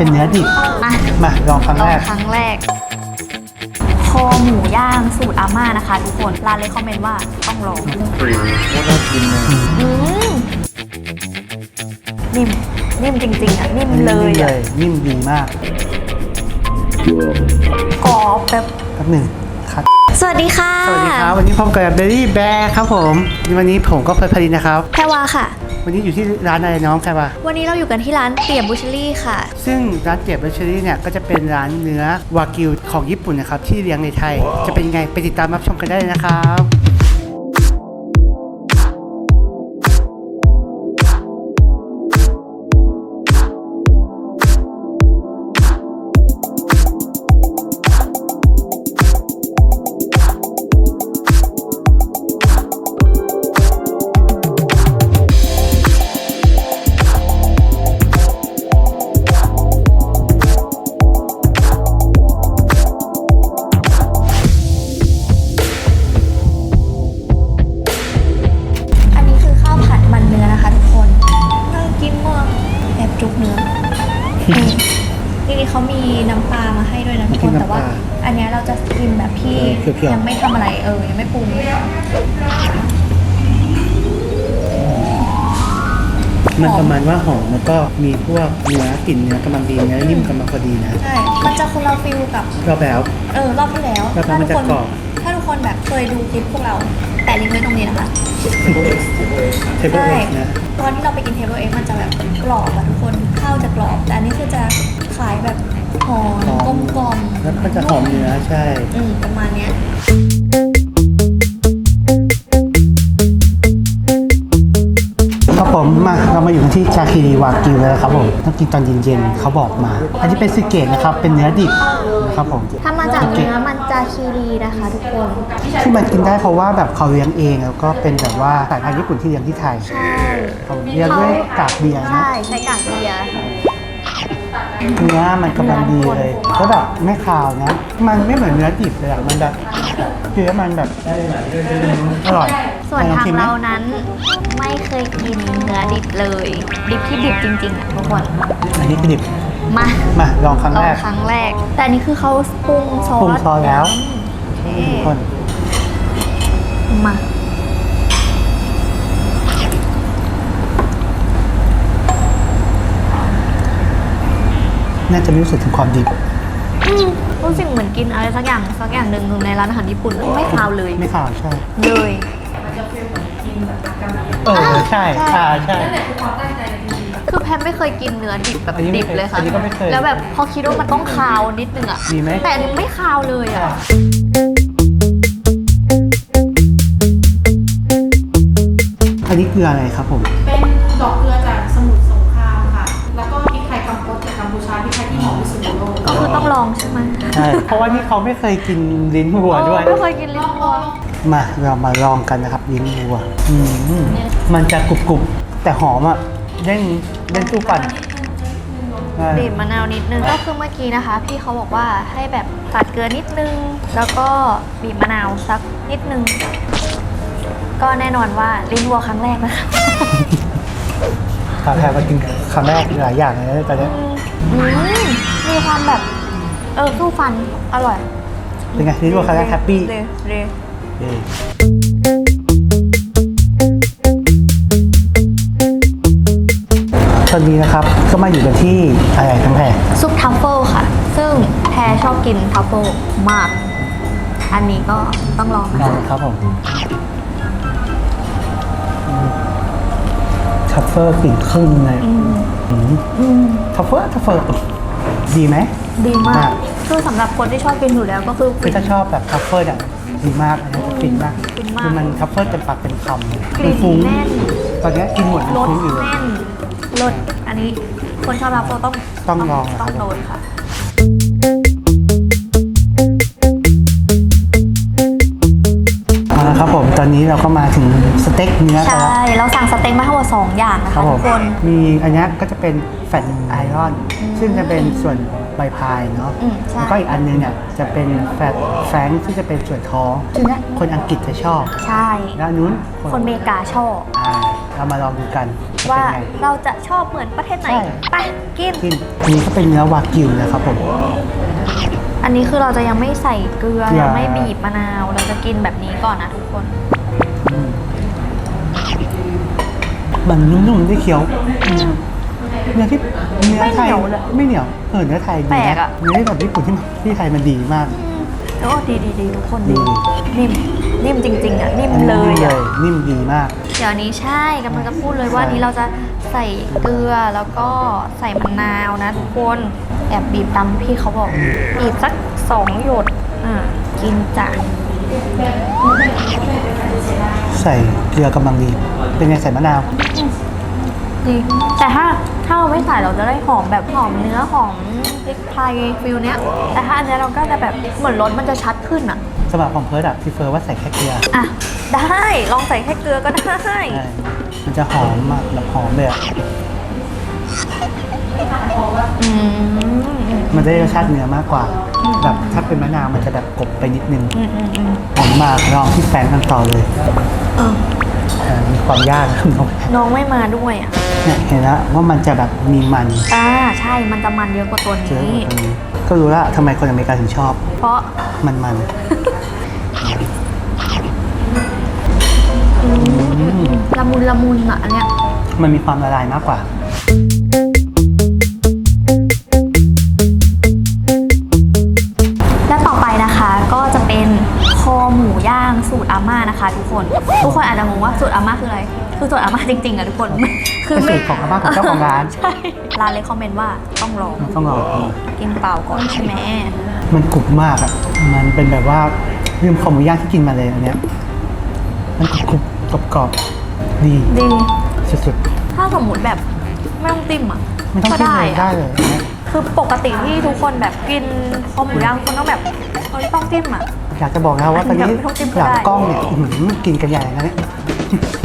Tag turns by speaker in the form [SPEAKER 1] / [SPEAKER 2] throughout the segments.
[SPEAKER 1] เป็นเนื้อดิบ
[SPEAKER 2] มา
[SPEAKER 1] มาลองครั้ง
[SPEAKER 2] ลอ
[SPEAKER 1] แรงก
[SPEAKER 2] ครั้งแรก คอหมูย่างสูตรอาม่านะคะทุกคน ร้านเลยคอมเมนต์ว่าต้องลอง
[SPEAKER 3] น่ากินเลย
[SPEAKER 2] อืมนิ่ม นิ่มจริงๆอะ นิ่มเลย
[SPEAKER 1] นิ่มเล
[SPEAKER 2] อะ
[SPEAKER 1] ยนิ่มดีมาก
[SPEAKER 2] กรอบแบบ
[SPEAKER 1] แป๊บหนึ่งคัด
[SPEAKER 2] สวัสดีค่ะ
[SPEAKER 1] สวัสดีครับ วันนี้พบกับเบลลี่แบร์ครับผม วันนี้ผมก็เฟิร์สพารินนะครับ
[SPEAKER 2] แพรวาค่ะ
[SPEAKER 1] วันนี้อยู่ที่ร้านอะไรน้องแค่ปะ
[SPEAKER 2] วันนี้เราอยู่กันที่ร้านเตี่ยมบูชลี่ค่ะ
[SPEAKER 1] ซึ่งร้านเจียบเบเชอรี่เนี่ยก็จะเป็นร้านเนื้อวากิวของญี่ปุ่นนะครับที่เลี้ยงในไทย จะเป็นยังไงไปติดตามรับชมกันได้เลยนะครับำ
[SPEAKER 2] ปลามาให้ด้วยนะทุกคนแต่ว่า อันเนี้ยเราจะกินแบบที่ยังไม่ทำอะไรเออยังไม่ปรุง
[SPEAKER 1] มันประมาณว่าหอมแล้วก็มีพวกเนื้อกลิ่นเนื้อกำลังดีเนื้อนิ่มกำลังพอดีนะ
[SPEAKER 2] ใช่มันจะคนละฟิลกับ
[SPEAKER 1] ก็แบบ
[SPEAKER 2] เออรอบที่แล้ว
[SPEAKER 1] รอบนั้นมันจะ
[SPEAKER 2] ทุกคน
[SPEAKER 1] กรอบ
[SPEAKER 2] ถ้าทุกคนแบบเคยดูคลิปพวกเรา แต่ลิงก์ไว้ตรงนี้นะคะ
[SPEAKER 1] เทเบิล
[SPEAKER 2] ใช่
[SPEAKER 1] เอ็กนะ
[SPEAKER 2] ตอนที่เราไปกินเทเบิลเอ็กมันจะแบบกรอบอะทุกคนข้าวจะกรอบ แต่อันนี้คือจะ ขายแบบหอมกลมกลมๆ
[SPEAKER 1] แล้วก็จะหอมเนื้อใช่
[SPEAKER 2] อืมประมาณเนี้ย
[SPEAKER 1] ครับผมมาเรามาอยู่กันที่ชาคิรีวากิวแล้วนะครับผมต้องกินตอนเย็นๆเขาบอกมา อันนี้เป็นซิเกตนะครับเป็นเนื้อดิบนะครับผม
[SPEAKER 2] ถ้ามาจากเนื้อมันจะคีรีนะคะทุกคน
[SPEAKER 1] ที่มันกินได้เพราะว่าแบบเขาเลี้ยงเองแล้วก็เป็นแบบว่าสายพันธุ์ญี่ปุ่นที่เลี้ยงที่ไทย
[SPEAKER 2] ใช่
[SPEAKER 1] เขาเลี้ยงด้วยกากเบียร์นะ
[SPEAKER 2] ใช่ใช้กากเบียร์
[SPEAKER 1] เนื้อมันกำลังดีเลยแล้วแบบไม่คาวนะ มันไม่เหมือนเนื้อดิบเลยอะมันแบบเนื้อมันแบบอร่อย
[SPEAKER 2] ส่วน
[SPEAKER 1] ไหลอ
[SPEAKER 2] ทาง
[SPEAKER 1] ชิมไหม
[SPEAKER 2] เรานั้นไม่เคยกินเนื้อดิบเลย ดิบที่ดิบจริงๆอะทุกคน
[SPEAKER 1] อันนี้คือดิบ
[SPEAKER 2] มา
[SPEAKER 1] มาลองครั้ง
[SPEAKER 2] ลอ
[SPEAKER 1] แรงก
[SPEAKER 2] ครั้งแรก แต่อันนี้คือเขาปรุงซอส
[SPEAKER 1] ปรุงซอสแล้ว
[SPEAKER 2] โอ
[SPEAKER 1] ทุก
[SPEAKER 2] เค
[SPEAKER 1] คน
[SPEAKER 2] มา
[SPEAKER 1] น่าจะไม่รู้สึกถึงความดิบ
[SPEAKER 2] อืมรู้สึกเหมือนกินอะไรสักอย่างสักอย่างหนึ่งในร้านอาหารญี่ปุ่นไม่คาวเลย
[SPEAKER 1] ไม่คาวใช่
[SPEAKER 2] เลย
[SPEAKER 1] เออใช่อ่าใช่
[SPEAKER 2] คือแพมไม่เคยกินเนื้อดิบแบบ
[SPEAKER 1] อันนี้ไม่
[SPEAKER 2] ดิบ
[SPEAKER 1] เคย
[SPEAKER 2] เลยค่ะ
[SPEAKER 1] อันนี้ก็ไม่เคย
[SPEAKER 2] แล้วแบบพอคิดว่ามันต้องคาวนิดนึงอะ
[SPEAKER 1] มีไหม
[SPEAKER 2] แต่อันนี้ไม่คาวเลยอะ
[SPEAKER 1] อันนี้คืออะไรครับผม
[SPEAKER 4] เป็น
[SPEAKER 1] ราะว่านี่เขาไม่เคยกินลิ้นวัวด้วย
[SPEAKER 2] ไม่เคยกินลิ้นวัว
[SPEAKER 1] มาเรามาลองกันนะครับลิ้นวัวอืมมันจะกรุบกรุบๆแต่หอมอะเด้งเด้งตู้กันใช่
[SPEAKER 2] บีบมะนาวนิดนึงก็คือเมื่อกี้นะคะ พี่เขาบอกว่าให้แบบตัดเกลือนิดนึง แล้วก็บีบมะนาวสักนิดนึง ก็แน่นอนว่าลิ้นวัวครั้งแรกนะคะ
[SPEAKER 1] ตาแพรมากินครั้งแรกหลายอย่างเลยนะตอนเนี้ย
[SPEAKER 2] อืมมีความแบบ เออสู้ฟัน อร่อย
[SPEAKER 1] เป็นไงลิ้นวัวครั้งแรกแฮปปี้
[SPEAKER 2] เลยเลย
[SPEAKER 1] เย้ตอนนี้นะครับก็มาอยู่กันที่อะไรทั้งแพร
[SPEAKER 2] ซุปทัฟเฟิลค่ะ ซึ่งแพรชอบกินทัฟเฟิลมาก อันนี้ก็ต้องลองนะ
[SPEAKER 1] ลอง
[SPEAKER 2] คะ
[SPEAKER 1] ครับผมทัฟเฟอร์กลิ่นครึ่งเลย
[SPEAKER 2] อืม
[SPEAKER 1] อืม
[SPEAKER 2] อืม
[SPEAKER 1] ทัฟเฟอร์ทัฟเฟอร์ดีไหม
[SPEAKER 2] ดีมามา
[SPEAKER 1] กก
[SPEAKER 2] คือสำหรับคนที่ชอบกินอยู่แล้วก็คือ
[SPEAKER 1] คือถ้าชอบแบบทัฟเฟอร์เนี่ยดีมากอันนี้จะฟินมาก
[SPEAKER 2] ฟินมาก
[SPEAKER 1] คือมันทัฟเฟอร์เต็มปากเต็มคำเลย
[SPEAKER 2] กลิ่น
[SPEAKER 1] ฟุ้ง
[SPEAKER 2] แน่น
[SPEAKER 1] ตอนนี้กินหมด
[SPEAKER 2] รส
[SPEAKER 1] ฟุ้งอยู่เลย
[SPEAKER 2] แน่นรสอันนี้คนชอบทัฟเฟิลต้อง
[SPEAKER 1] ต้องลองนะ
[SPEAKER 2] ต้อง
[SPEAKER 1] ครับ
[SPEAKER 2] โดนค่ะ
[SPEAKER 1] เอาละครับผมตอนนี้เราก็มาถึงสเต็กเนื้อกัน
[SPEAKER 2] ใช่
[SPEAKER 1] แล้ว
[SPEAKER 2] เราสั่งสเต็กมาทั้งหมด2อย่างนะ
[SPEAKER 1] ครั
[SPEAKER 2] คะ
[SPEAKER 1] บผ
[SPEAKER 2] ทุ
[SPEAKER 1] ม
[SPEAKER 2] กคน
[SPEAKER 1] มีอันเนี้ยก็จะเป็นแฟตไอรอน ซึ่งจะเป็นส่วน ใบพายเนาะ
[SPEAKER 2] อืมใช่
[SPEAKER 1] แล้วก็อีกอันนึงเนี่ยจะเป็นแฟตแฟรงค์ที่จะเป็นส่วนท้องซึ่งเนี้ยคนอังกฤษจะชอบ
[SPEAKER 2] ใช่
[SPEAKER 1] แล้วอันนู้น
[SPEAKER 2] คนเมกาชอบ
[SPEAKER 1] อ่าเรามาลองดูกันจะ
[SPEAKER 2] ว่า
[SPEAKER 1] เป็นไง
[SPEAKER 2] เราจะชอบเหมือนประเทศไหน
[SPEAKER 1] ใช่
[SPEAKER 2] ไปกิน
[SPEAKER 1] กินอันนี้ก็เป็นเนื้อวากิวนะครับผม
[SPEAKER 2] อันนี้คือเราจะยังไม่ใส่เกลือ
[SPEAKER 1] เกลือ
[SPEAKER 2] ยังไม่บีบมะนาว เราจะกินแบบนี้ก่อนนะทุกคน
[SPEAKER 1] มันนุ่มๆได้เคี้ยว เนื้อที่เนื้อไทย
[SPEAKER 2] ไม่เหนียวเลย
[SPEAKER 1] ไม่เหนียวเออเนื้อไทยดี
[SPEAKER 2] แปลก
[SPEAKER 1] นะ
[SPEAKER 2] อะ
[SPEAKER 1] เนื้อแบบญี่ปุ่นที่ที่ไทยมันดีมาก
[SPEAKER 2] โอ้ดีดีดีทุกคน
[SPEAKER 1] ดี
[SPEAKER 2] ดี นิ่ม นิ่มจริงๆอะ นิ่ม
[SPEAKER 1] อันนี้
[SPEAKER 2] เลย
[SPEAKER 1] นิ่มเล
[SPEAKER 2] อะ
[SPEAKER 1] ยนิ่มดีมาก
[SPEAKER 2] เดี๋ยวนี้ใช่กำลังจะพูดเลยว่า
[SPEAKER 1] ใช่
[SPEAKER 2] อันนี้เราจะใส่เกลือแล้วก็ใส่มะนาวนะทุกคนแอบบีบตามพี่เขาบอก บีบสักสองหยดอ่ากินจ้ะ
[SPEAKER 1] ใส่เกลือกำลังดี เป็นไงใส่มะนาว
[SPEAKER 2] ดีแต่ถ้าถ้าเราไม่ใส่เราจะได้หอมแบบหอมเนื้อหอมพริกไทยฟิลเนี้ย แต่ถ้าอันเนี้ยเราก็จะแบบเหมือนรสมันจะชัดขึ้นอะ
[SPEAKER 1] สำหรับของเพิร์ดอะพี่เฟิร์ว่าใส่แค่เกลือ
[SPEAKER 2] อะได้ลองใส่แค่เกลือก็ได้
[SPEAKER 1] ใช่มันจะหอมมากแบบหอมเลยอะ
[SPEAKER 2] อืม
[SPEAKER 1] มันจะได้รสชาติเนื้อมากกว่า แบบถ้าเป็นมะนาวมันจะแบบกบไปนิดนึง
[SPEAKER 2] อืมอืมอืม
[SPEAKER 1] หอมมากลองที่แฟนกันต่อเลย
[SPEAKER 2] เออ
[SPEAKER 1] เออมีความยากนะครับน้อง
[SPEAKER 2] น้องไม่มาด้วยอะ
[SPEAKER 1] เนี่ยเห็นแล้วว่ามันจะแบบมีมัน
[SPEAKER 2] อ่าใช่มันจะมันเยอะกว่าตัว
[SPEAKER 1] เยอะ
[SPEAKER 2] นี้
[SPEAKER 1] กว่านี้ก็รู้ละทำไมคนอเมริกันถึงชอบ
[SPEAKER 2] เพราะ
[SPEAKER 1] มันมัน
[SPEAKER 2] ละมุนละมุนอะอันเนี้ย
[SPEAKER 1] มันมีความละลายมากกว่า
[SPEAKER 2] ว่าสูตรอาม่าคืออะไร คือสูตรอาม่าจริงๆอะทุกคน คือ
[SPEAKER 1] เป็นสูตรของอาม่าของเจ้าของร้าน
[SPEAKER 2] ใช่ร้านเลยคอมเมนต์ว่าต้องลอง
[SPEAKER 1] ต้องลอง
[SPEAKER 2] กินเปล่าก่อนใช่ไหม
[SPEAKER 1] มันกรุบมากอะ มันเป็นแบบว่าลืมคอหมูย่างที่กินมาเลยอันเนี้ย มันกรุบกรอบกรอบๆดี
[SPEAKER 2] ดี
[SPEAKER 1] สุด
[SPEAKER 2] ถ้าสมมุติแบบไม่ต้องจิ้มอะ
[SPEAKER 1] ๆไม่ต้อง
[SPEAKER 2] ก็
[SPEAKER 1] กิน
[SPEAKER 2] ได้
[SPEAKER 1] เลย
[SPEAKER 2] อะ
[SPEAKER 1] ได้เลยอันเนี้ย
[SPEAKER 2] คือปกติที่ทุกคนแบบกินคอหมูย่างคนต้องแบบเฮ้ยต้องจิ้มอะ
[SPEAKER 1] อยากจะบอกนะว่าตอนนี้
[SPEAKER 2] ไม่ต้องจิ้มก็
[SPEAKER 1] หลัง
[SPEAKER 2] ได้
[SPEAKER 1] กล้องเนี่ยอื้อหือกินกันใหญ่นะเนี่ย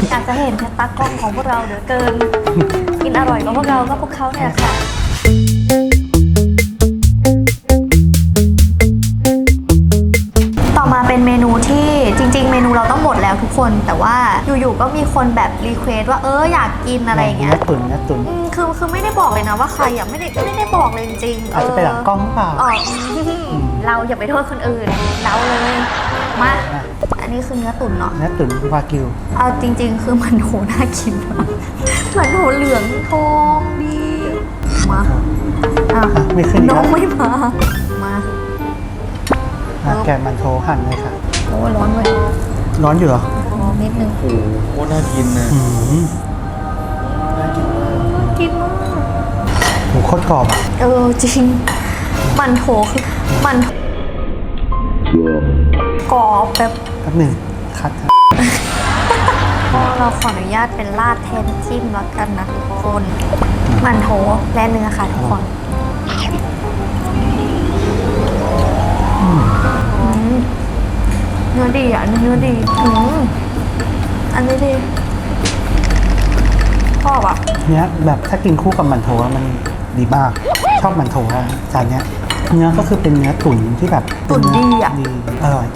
[SPEAKER 2] อยากจะเห็นแค่ตากล้องของพวกเราเหลือเกิน กินอร่อยกว่าพวกเราก็พวกเขาเนี่ยแหละค่ะต่อมาเป็นเมนูที่จริง ๆ เมนูเราต้องหมดแล้วทุกคน แต่ว่าอยู่ๆก็มีคนแบบรีเควสว่าเอออยากกินอะไรอย่างเงี้ย
[SPEAKER 1] เนื้อตุ๋นเนื้อตุ๋น
[SPEAKER 2] อืมคือคือไม่ได้บอกเลยนะว่าใครอะไม่ได้ไม่ได้บอกเลยจริงๆ
[SPEAKER 1] อาจจะเป็นหลังกล้องหรือเปล่า
[SPEAKER 2] อ๋อเราอย่าไปโทษคนอื่น เราเลย มา อันนี้คือเนื้อตุ๋นเนาะ
[SPEAKER 1] เนื้อตุ๋นวากิว
[SPEAKER 2] เอาจริง ๆ คือมันโหน่ากินมากมันโหเหลืองทองดีมาอะ
[SPEAKER 1] อะไม่ขึ้นอีก
[SPEAKER 2] น้
[SPEAKER 1] แล้
[SPEAKER 2] อง
[SPEAKER 1] ว
[SPEAKER 2] ไม่มา มา
[SPEAKER 1] อะแกะมันโถหั่นเลยค่ะ
[SPEAKER 2] โอ้ร้อนเว้ย
[SPEAKER 1] ร้อนอยู่เหรอ
[SPEAKER 2] ร้อนนิดนึง
[SPEAKER 3] โอ้โหโคตรน่ากินนะ
[SPEAKER 1] อืม
[SPEAKER 2] กินมาก
[SPEAKER 1] หมูโคตรกรอบอะ
[SPEAKER 2] เออจริง มันโถคือมัน กรอบแบบ
[SPEAKER 1] แป๊บหนึ่งคัดครับ
[SPEAKER 2] ก็เราขออนุญาตเป็นราดแทนจิ้มแล้วกันนะทุกคนมันโถและเนื้อค่ะทุกคนอืมเนื้อดีอะอันนี้เนื้อดีอืมอันนี้ดีชอบอะ
[SPEAKER 1] เนี้ยแบบถ้ากินคู่กับมันโถอะมันดีมาก ชอบมันโถอะจานเนี้ย เนื้อก็คือเป็นเนื้อตุ๋นที่แบบ
[SPEAKER 2] ตุ๋นดีอะ
[SPEAKER 1] ดีอร่อย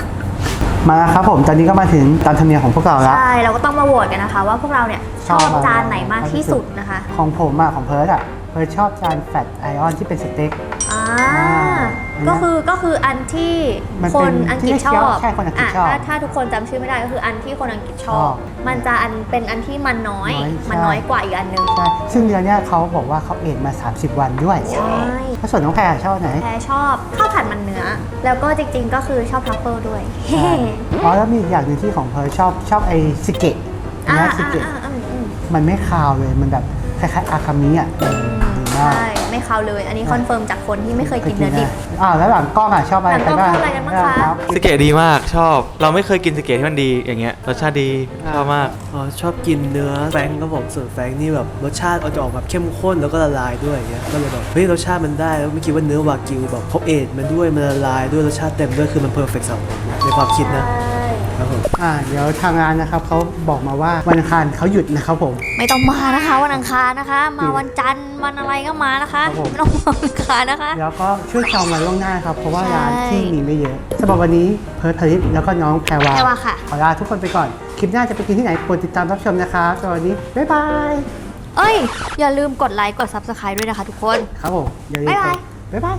[SPEAKER 1] มาครับผมตอนนี้ก็มาถึงตามธรรมเนียมของพวกเราแล้ว
[SPEAKER 2] ใช่เราก็ต้องมาโหวตกันนะคะ ว่าพวกเราเนี่ยชอบจานไหนมากที่สุดนะคะ
[SPEAKER 1] ของผมอะของเพิร์ดอะเพิร์ดชอบจานแฟตไอออนที่เป็นสเต็ก
[SPEAKER 2] อ่า
[SPEAKER 1] อ่า
[SPEAKER 2] ก็คือก็คืออันที่
[SPEAKER 1] มัน
[SPEAKER 2] ค
[SPEAKER 1] เป็น
[SPEAKER 2] นอังกฤษ
[SPEAKER 1] ที่
[SPEAKER 2] ช
[SPEAKER 1] เคี้
[SPEAKER 2] อ
[SPEAKER 1] ยว
[SPEAKER 2] บ
[SPEAKER 1] ใช่คนอังกฤษะชอบ
[SPEAKER 2] ถ้าถ้าทุกคนจำชื่อไม่ได้ก็คืออันที่คนอังกฤษชอบ
[SPEAKER 1] ชอบ
[SPEAKER 2] มันจะอันเป็นอันที่มันน้อย
[SPEAKER 1] น้อย
[SPEAKER 2] มัน
[SPEAKER 1] ใช่
[SPEAKER 2] น้อยกว่าอีกอันหนึง
[SPEAKER 1] ใช่ซึ่งเดือนเนี้ยเขาบอกว่าเขาเอทมา 30 วันด้วย
[SPEAKER 2] ใช่
[SPEAKER 1] ถ้าส่วนน้องแพรชอบไหน
[SPEAKER 2] แพรชอบข้าวผัดมันเนื้อ แล้วก็จริงๆก็คือชอบทรัฟเฟิลด้วย
[SPEAKER 1] ใช่อ๋อแล้วมีอีกอย่างหนึ่งที่ของเพิร์ดชอบชอบไอซิเกะ
[SPEAKER 2] อ่า
[SPEAKER 1] เนื้อ
[SPEAKER 2] อ่า
[SPEAKER 1] ซิเกะ
[SPEAKER 2] อ่าอืมอืม
[SPEAKER 1] มันไม่คาวเลยมันแบบคล้ายๆอาคามิอะดีมาก
[SPEAKER 2] ใช่ ไม่คาวเลย อันนี้คอนเฟิร์มจากคนที่ไม่เคยกินเนื้อดิบ
[SPEAKER 1] อ่าแล้วหลังกล้องอะชอบอะไร
[SPEAKER 2] หลังกล้อง
[SPEAKER 1] บ้าง
[SPEAKER 2] ชอบอะไรกันบ้างคะ
[SPEAKER 1] รับ
[SPEAKER 3] สเกตดีมากชอบ เราไม่เคยกินสเกตที่มันดีอย่างเงี้ยรสชาติดีชอบมาก
[SPEAKER 5] อ๋อชอบกินเนื้อแฟรงก์ครับผมส่วนแฟรงก์นี่แบบรสชาติเอาจะออกแบบเข้มข้นแล้วก็ละลายด้วยอย่างเงี้ยก็เลยแบบเฮ้ยรสชาติมันได้แล้วไม่คิดว่าเนื้อวากิวแบบเขาเอทมันด้วยมันละลายด้วยรสชาติเต็มด้วยคือมันเพอร์เฟกต์สำหรับผมในความคิดนะ
[SPEAKER 2] ใช่
[SPEAKER 5] ครับผม
[SPEAKER 1] อ่าเดี๋ยวทางร้านนะครับเขาบอกมาว่าวันอังคารเขาหยุดนะครับผม
[SPEAKER 2] ไม่ต้องมานะคะวันอังคารนะคะ มาวันจันทร์วันอะไรก็มานะคะ
[SPEAKER 1] ครับผม
[SPEAKER 2] ไม่ต้องมาวันอังคารนะคะ
[SPEAKER 1] แล้วก็ช่วยจองมาล่วงหน้าครับ เพราะว่า
[SPEAKER 2] ใช่
[SPEAKER 1] ร้านที่มีไม่เยอะสำหรับวันนี้เพิร์ทผลิตแล้วก็น้องแพรวา
[SPEAKER 2] แพรวาค่ะ
[SPEAKER 1] ขอลาทุกคนไปก่อน คลิปหน้าจะไปกินที่ไหนโปรดติดตามรับชมนะครับสำหรับวันนี้บ๊ายบาย
[SPEAKER 2] เอ้ย อย่าลืมกดไลค์กด subscribe ด้วยนะคะทุกคน
[SPEAKER 1] ครับผมอย่าลืม
[SPEAKER 2] บ๊ายบาย
[SPEAKER 1] บ๊ายบาย